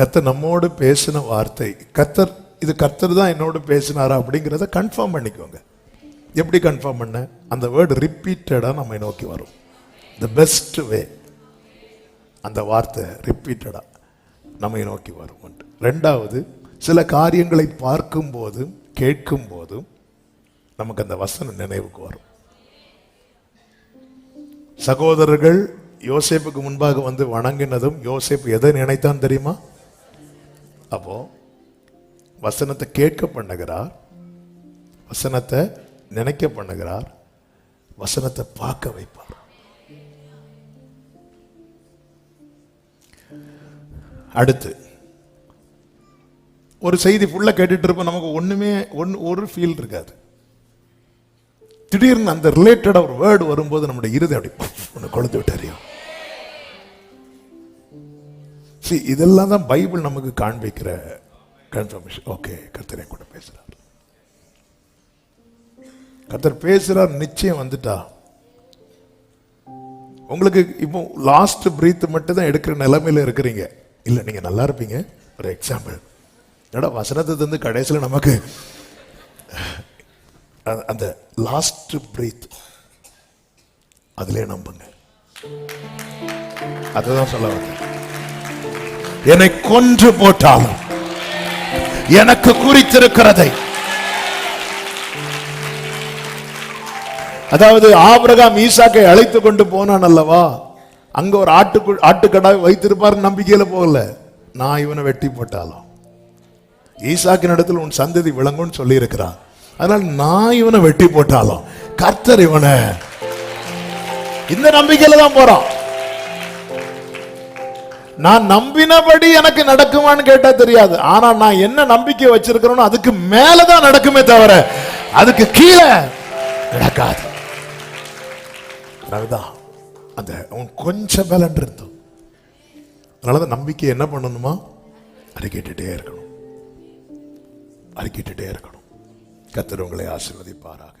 கத்தர் நம்மோடு பேசின வார்த்தை. கத்தர் இது கத்தர் தான் என்னோடு பேசினாரா அப்படிங்கிறத கன்ஃபார்ம் பண்ணிக்கோங்க. எப்படி கன்ஃபார்ம் பண்ண? அந்த வேர்டு ரிப்பீட்டடாக நம்மை நோக்கி வரும். த பெஸ்ட் வே அந்த வார்த்தை ரிப்பீட்டடாக நம்மை நோக்கி வரும் ரெண்டாவது சில காரியங்களை பார்க்கும்போதும் கேட்கும்போதும் நமக்கு அந்த வசனம் நினைவுக்கு வரும். சகோதரர்கள் யோசேப்புக்கு முன்பாக வந்து வணங்கினதும் யோசேப்பு எதை நினைத்தான் தெரியுமா? அப்போ வசனத்தை கேட்க பண்ணுகிறார் வசனத்தை நினைக்க பண்ணுகிறார் வசனத்தை பார்க்க வைப்பார். அடுத்து ஒரு செய்தி ஃபுல்லாக கேட்டுட்டு இருப்போம். நமக்கு ஒன்றுமே ஒன்று ஒரு ஃபீல் இருக்காது. திடீர்னு அந்த ரிலேட்டடாக ஒரு வேர்டு வரும்போது நம்முடைய இருதை அப்படி ஒன்று கொளுத்து விட்டாரியும் சி இதெல்லாம் தான் பைபிள் நமக்கு காண்பிக்கிற கன்ஃபர்மேஷன் ஓகே கர்த்தரை கூட பேசுகிறார் கர்த்தர் பேசுகிறார் நிச்சயம் வந்துட்டா. உங்களுக்கு இப்போ லாஸ்ட் பிரீத் மட்டும் தான் எடுக்கிற நிலைமையில் இருக்கிறீங்க. இல்லை நீங்கள் நல்லா இருப்பீங்க. ஒரு எக்ஸாம்பிள் என்னடா வசனத்தை தந்து கடைசியில் நமக்கு அந்த லாஸ்ட் பிரீத் அதிலே நம்புங்க. அதுதான் சொல்ல வந்தேன். என்னை கொன்று போட்டாலும் எனக்கு குறித்திருக்கிறதை. அதாவது ஆபிரகாம் ஈசாக்கை அழைத்து கொண்டு போனான் அல்லவா? அங்க ஒரு ஆட்டுக்கு ஆட்டுக்கடாய் வைத்திருப்பார் நம்பிக்கையில போகல. நான் இவனை வெட்டி போட்டாலும். ஈசாக்கின் இடத்துல உன் சந்ததி விளங்கும்னு சொல்லி இருக்கிறான் அதனால் நான் இவனை வெட்டி போட்டாலும் கர்த்தர் இவனை இந்த நம்பிக்கையில தான் போறான். நான் நம்பினபடி எனக்கு நடக்குமான்னு கேட்டா தெரியாது. ஆனா நான் என்ன நம்பிக்கை வச்சிருக்கிறேனோ அதுக்கு மேலதான் நடக்குமே தவிர அதுக்கு கீழே நடக்காது. அதுதான் அந்த கொஞ்சம் பலன் இருந்தோம் அதனாலதான் நம்பிக்கை என்ன பண்ணணுமா? அறிக்கிட்டே இருக்கணும். அறிக்கிட்டே இருக்கணும். கத்திரவங்களை ஆசிர்வதிப்பாராக.